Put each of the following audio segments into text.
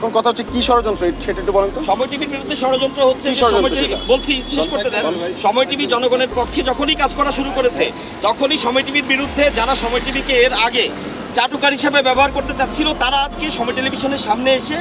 এখন কথা হচ্ছে কি ষড়যন্ত্র? সেটা একটু বলেন তো। সময় টিভির বিরুদ্ধে ষড়যন্ত্র হচ্ছে? বলছি শেষ করতে দেন। সময় টিভি জনগণের পক্ষে যখনই কাজ করা শুরু করেছে তখনই সময় টিভির বিরুদ্ধে যারা সময় টিভিকে এর আগে চাটুকার হিসাবে ব্যবহার করতে চাচ্ছিল, তারা আজকে সময় টেলিভিশনের সামনে এসে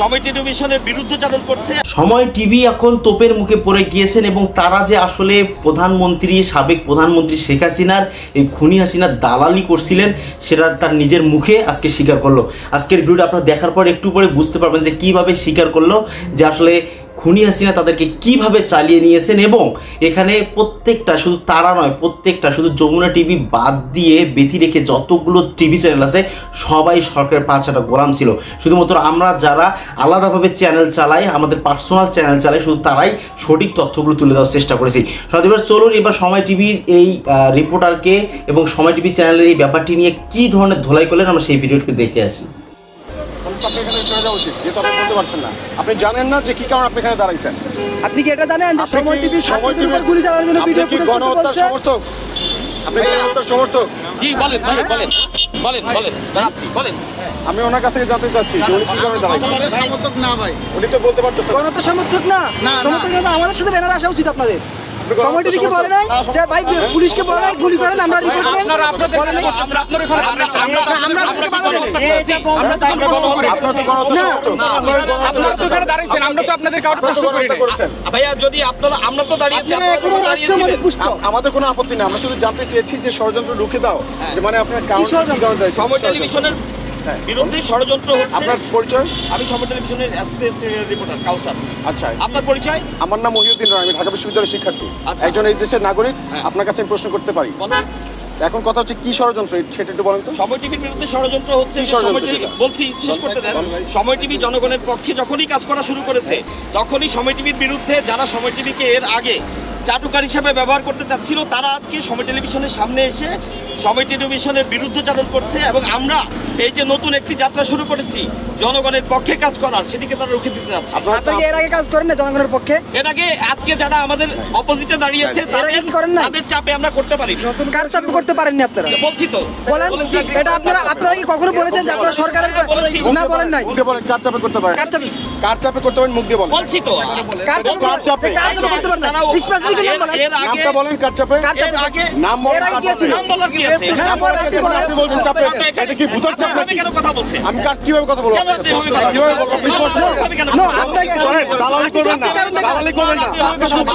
সময় টেলিভিশনের বিরুদ্ধচারণ করছে। সময় টিভি এখন তোপের মুখে পড়ে গিয়েছেন এবং তারা যে আসলে প্রধানমন্ত্রী, সাবেক প্রধানমন্ত্রী শেখ হাসিনার, এই খুনি হাসিনার দালালি করছিলেন, সেটা তার নিজের মুখে আজকে স্বীকার করল। আজকের ভিডিওটা আপনারা দেখার পর একটু পরে বুঝতে পারবেন যে কীভাবে স্বীকার করল যে আসলে খুনি হাসিনা তাদেরকে কীভাবে চালিয়ে নিয়েছেন এবং এখানে প্রত্যেকটা শুধু তারা নয়, প্রত্যেকটা শুধু যমুনা টিভি বাদ দিয়ে বেঁধি রেখে যতগুলো টিভি চ্যানেল আছে, সবাই সরকারের পাঁচটা গোলাম ছিল। শুধুমাত্র আমরা যারা আলাদাভাবে চ্যানেল চালাই, আমাদের পার্সোনাল চ্যানেল চালাই, শুধু তারাই সঠিক তথ্যগুলো তুলে দেওয়ার চেষ্টা করেছি। সদীবার চলুন এবার সময় টিভির এই রিপোর্টারকে এবং সময় টিভি চ্যানেলের এই ব্যাপারটি নিয়ে কি ধরনের ধোলাই করলেন, আমরা সেই ভিডিওটি দেখে আসি। তো আপনার এখানে সরে যাওয়া উচিত যেহেতু আপনি বলতে পারছেন না। আপনি জানেন না যে কি কারণে আপনি এখানে দাঁড়াইছেন। আপনি কি এটা জানেন যে সময় টিভি ছাত্রদের উপর গুলি চালানোর জন্য ভিডিও ফুটেজ গণহত্যার সমর্থক? আপনি গণহত্যার সমর্থক? জি বলেন বলেন বলেন বলেন বলেন জানাচ্ছি বলেন। আমি ওনার কাছ থেকে জানতে চাচ্ছি যে উনি কি কারণে দাঁড়াইছেন। সমর্থক না ভাই। উনি তো বলতে পারতেছেন না। সমর্থক না। সমর্থক না আমাদের সাথে ব্যানার আসা উচিত আপনাদের। কি বলে নাই যে ভাই পুলিশকে বলে নাই গুলি করেন আমরা রিপোর্ট বলে নাই। আমরা আপনাকে বাধা দেব। আপনারা তো দাঁড়িয়েছেন। আমরা আপনাদের কাউকে প্রশ্ন করি ভাইয়া যদি আপনারা আমরা দাঁড়িয়েছি আমাদের কোনো আপত্তি নেই। আমরা শুধু জানতে চেয়েছি যে ষড়যন্ত্র রুখে দাও। যে মানে আপনার কারণ ষড়যন্ত্র? হ্যাঁ। বিরুদ্ধে ষড়যন্ত্র হচ্ছে। আপনার পরিচয়? আমি সময় টেলিভিশনের অ্যাসোসিয়েট রিপোর্টার কাউসার। আচ্ছা। আপনার পরিচয়? আমার নাম মহিউদ্দিন রায় আমি ঢাকা বিশ্ববিদ্যালয়ের শিক্ষার্থী। আচ্ছা। একজন এই দেশের নাগরিক হ্যাঁ। আপনার কাছে আমি প্রশ্ন করতে পারি। এখন কথা হচ্ছে কি ষড়যন্ত্র সেটা একটু বলেন তো। সময় টিভির বিরুদ্ধে ষড়যন্ত্র হচ্ছে? বলছি শেষ করতে দেন। সময় টিভি জনগণের পক্ষে যখনই কাজ করা শুরু করেছে তখনই সময় টিভির বিরুদ্ধে যারা সময় টিভিকে এর আগে চাটুকার হিসাবে ব্যবহার করতে চাচ্ছিল তারা আজকে সময় টেলিভিশনের সামনে এসে সময় টেলিভিশনের বিরুদ্ধচারণ করছে এবং আমরা এই যে নতুন একটি যাত্রা শুরু করেছি জনগণের পক্ষে কাজ করার সেটিকে তারা রুখে দিতে যাচ্ছে আপনারা তো আপনারা কি এর আগে কাজ করেন না জনগণের পক্ষে? এর আগে আজকে যারা আমাদের অপোজিটে দাঁড়িয়েছে তাদের কি করেন নাই? তাদের চাপে আমরা করতে পারি। কার চাপে করতে পারেননি আপনারা? বলছি তো। বলেন এটা আপনারা আপনারা কি কখনো বলেছেন যে আপনারা সরকারের না বলেন নাই? মুখ বলেন কার চাপে করতে পারেন? কার চাপে? কার চাপে করতে পারেন মুখ দিয়ে বলেন। বলছি তো। কার চাপে কার চাপে? কার চাপে করতে পারেন না? নামটা বলেন কার চাপে নাম বলেন কার চাপে নাম বলার কি আছে বলেন, আপনি বলেন। আপনি বলছেন চাপে? এটা কি ভূতের চাপ নাকি? কেন কথা বলছেন? আমি কার কীভাবে কথা বলব? কেন আপনি এভাবে কথা কীভাবে বলব আপনি বলছেন? স্পষ্ট করুন। আপনি কেন No, কথা আপনাকে বলছেন? দালালি করবেন না। দালালি করবেন না।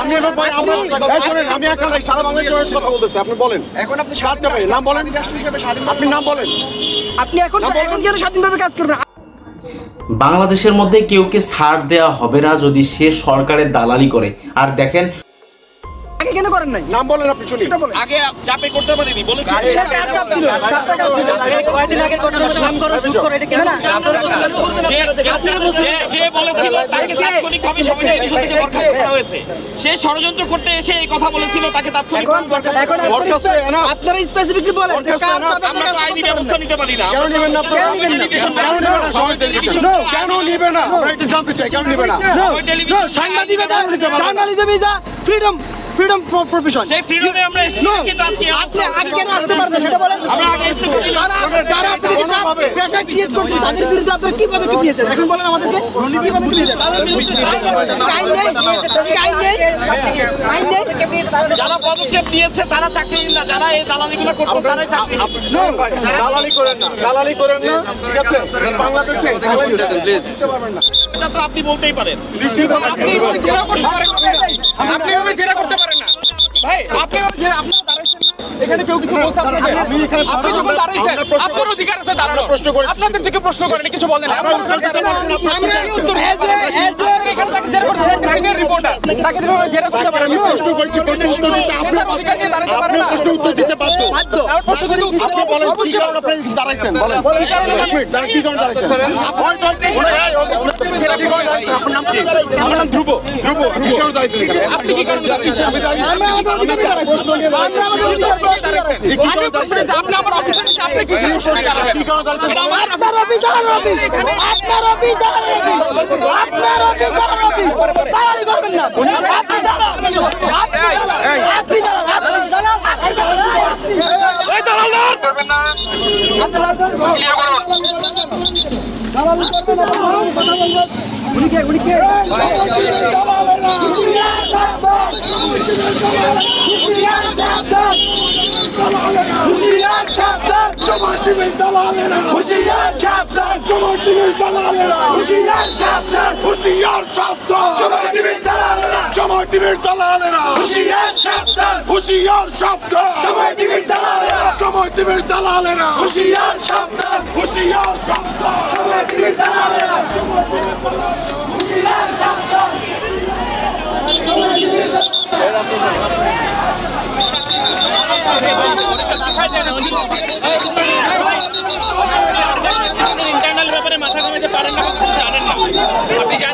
আমি এবার ভাই আমরা এই শোনেন আমি একা নাই, সারা বাংলাদেশের কথা বলতেছি আপনি বলেন। এখন আপনি কার চাপে? নাম বলেন। আপনি নাম বলেন। আপনি এখন এখন কেন স্বাধীনভাবে কাজ করবেন? বাংলাদেশের মধ্যে কেউকে ছাড় দেওয়া হবে না যদি সে সরকারের দালালি করে। আর দেখেন কেন করেন নাই। নাম বলেন আপনি শুনি। এটা আগে চাপে করতে পারিনি বলেছি। কার চাপ ছিল চাপটা কার ছিল। না না যে- যে- যে- যে বলেছিল তাকে তাৎক্ষণিকভাবে সময়টা ইস্যু থেকে বরখাস্ত করা হয়েছে। সে ষড়যন্ত্র করতে এসে এই কথা বলেছিল তাকে তাৎক্ষণিক এখন আপনারা স্পেসিফিকলি বলেন কার আমরা আইনি ব্যবস্থা নিতে পারি না। কেন নেবেন না কেন নিবেন না? কেন নেবেন না. কেন আমরা একটু জানতে চাই কেন নিবে না? সাংবাদিকতা journalism is a freedom freedom profession সেই ফ্রিডমে আমরা এসেছি কিন্তু আজকে আপনি আগে কেন আসতে পারবেন সেটা বলেন। আমরা আগে আসতে পারি। যারা- যারা আপনাদেরকে চাপ প্রেশার ক্রিয়েট করছে তাদের বিরুদ্ধে আপনারা কি পদক্ষেপ নিয়েছেন? এখন বলেন আমাদেরকে কি পদক্ষেপ নিয়েছেন? আইন নেই আইন নেই আইন নেই যারা পদক্ষেপ নিয়েছে তারা চাকরি না। যারা এই দালালিগুলো করতো তারাই চাকরি দালালি করেন না। দালালি করেন না ঠিক আছে? বাংলাদেশে এটা তো আপনি বলতেই পারেন। নিশ্চিত আপনি এভাবে জেরা করতে পারেন না। আপনি এভাবে জেরা করতে পারেন না ভাই আপনি এভাবে জেরা আপনারা দাঁড়াইছেন না। এখানে কেউ কিছু বলছে আপনাদের আপনি যখন দাঁড়াইছেন আপনার অধিকার আছে দাঁড়ানো আমরা প্রশ্ন করেছি। আপনাদের থেকে প্রশ্ন করেন কিছু বলেন আমরা উত্তর As a- এখানে তাকে জেরা করছে একটা সিনিয়র রিপোর্টার তাকে যেভাবে জেরা করতে পারেন আমি প্রশ্ন করছি প্রশ্ন উত্তর দিতে আপনি অধিকার নিয়ে দাঁড়াতে পারেন আপনি প্রশ্ন উত্তর দিতে বাধ্য আমার প্রশ্ন যদি উত্তর আপনি বলেন কি কারণে আপনি দাঁড়াইছেন বলেন কি কারণে দাঁড়াইছেন ভয় ভয়, ওনার- ওনার- কি কারণে দাঁড়াইছেন? আপনার নাম কি আমার নাম ধ্রুব ধ্রুব আপনি কি কারণে দাঁড়িয়েছেন আমি দাঁড়িয়েছি। আমরা আমাদের অধিকার নিয়ে দাঁড়াইছি আমরা আমাদের অধিকার আপনি আমার অফিসে আপনি কি দাঁড়াবেন কি আপনি দাঁড়ান আপনি দাঁড়ান আপনি দাঁড়ান আপনি দাঁড়ান এই দালালদার করবেন না ক্লিয়ার করুন হুশিয়ার সাবধান জমার টিভির দালালেরা হুশিয়ার সাবধান হুশিয়ার সাবধান জমার টিভির দালালেরা জমার টিভির দালালেরা হুশিয়ার সাবধান হুশিয়ার সাবধান জমার টিভির দালালেরা ইন্টারনাল ব্যাপারে মাথা ঘামাতে পারেন না। আপনি জানেন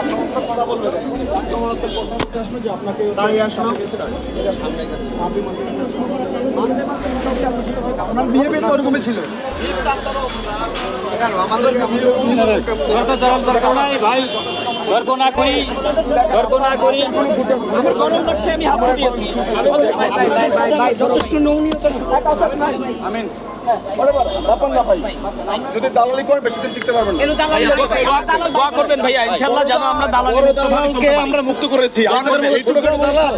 আপনার বিহেভিয়ার তো ওরকমই ছিল কেন আমাদের আমার গরম লাগছে আমি দিয়েছি যথেষ্ট নৌনিয়তা আমিন বরাবর, ব্যাপার না ভাই। যদি দালালি করেন বেশি দিন টিকতে পারবেন দোয়া করবেন ভাইয়া ইনশাআল্লাহ যেন আমরা দালালি দালালকে আমরা মুক্ত করেছি। আমাদের মতো ছোটখাটো দালাল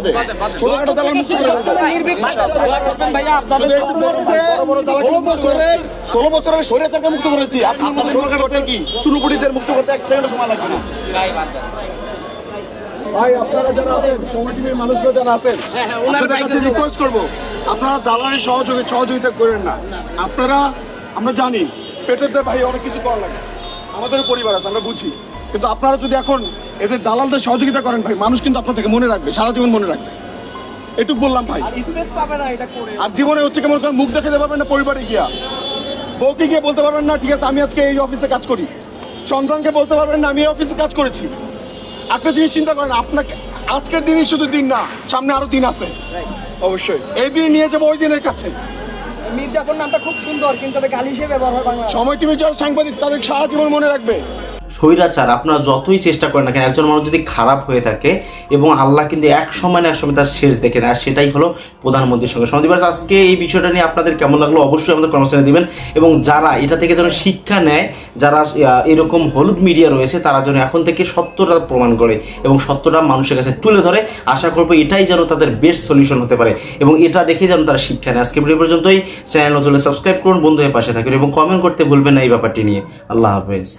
ছোটখাটো দালাল মুক্ত করে ভাইয়া আপনাদের বড় বড় দালাল ষোলো বছরের ষোলো বছরের স্বৈরাচারকে মুক্ত করেছি। ছোটখাটো কি? চুনুপুটিদের মুক্ত করতে এক সেকেন্ড সময় লাগবে না। ভাই আপনারা যারা আছেন সময় মানুষরা যারা আছেন আপনাদের কাছে রিকোয়েস্ট করব। আপনারা দালালের সহযোগী সহযোগিতা করেন না। আপনারা আমরা জানি পেটের দিয়ে ভাই অনেক কিছু করা লাগে। আমাদেরও পরিবার আছে আমরা বুঝি। কিন্তু আপনারা যদি এখন এদের দালালদের সহযোগিতা করেন ভাই মানুষ কিন্তু আপনার থেকে মনে রাখবে সারা জীবন মনে রাখবে। এটুক বললাম ভাই। আর জীবনে হচ্ছে কেমন করে মুখ দেখাতে পারবেন না পরিবারে গিয়া। বউকে গিয়ে বলতে পারবেন না ঠিক আছে আমি আজকে এই অফিসে কাজ করি। সন্তানকে বলতে পারবেন না আমি এই অফিসে কাজ করেছি। একটা জিনিস চিন্তা করেন আপনাকে আজকের দিনই শুধু দিন না সামনে আরও দিন আছে। অবশ্যই। এই দিন নিয়ে যাব ওই দিনের কাছে। মির্জাপুর নামটা খুব সুন্দর কিন্তু এটা গালি হিসেবে ব্যবহার হয় বাংলা সময় টিভি যারা সাংবাদিক তাদের সারা জীবন মনে রাখবে। স্বৈরাচার, আপনারা যতই চেষ্টা করেন না কেন, একজন মানুষ যদি খারাপ হয়ে থাকে এবং আল্লাহ কিন্তু এক সময় না এক সময় তার শেষ দেখে আর সেটাই হলো প্রধানমন্ত্রীর সঙ্গে সমাধিবাস আজকে এই বিষয়টা নিয়ে আপনাদের কেমন লাগল অবশ্যই আমাদের কর্মচারী দিবেন। এবং যারা এটা থেকে যেন শিক্ষা নেয়, যারা এরকম হলুদ মিডিয়া রয়েছে, তারা যেন এখন থেকে সত্যটা প্রমাণ করে এবং সত্যটা মানুষের কাছে তুলে ধরে। আশা করব এটাই যেন তাদের বেস্ট সলিউশন হতে পারে এবং এটা দেখে যেন তারা শিক্ষা নেয়। আজকে ভিডিও পর্যন্তই। চ্যানেল নতুন সাবস্ক্রাইব করুন, বন্ধু হয়ে পাশে থাকুন এবং কমেন্ট করতে ভুলবেন না এই ব্যাপারটি নিয়ে। আল্লাহ হাফেজ।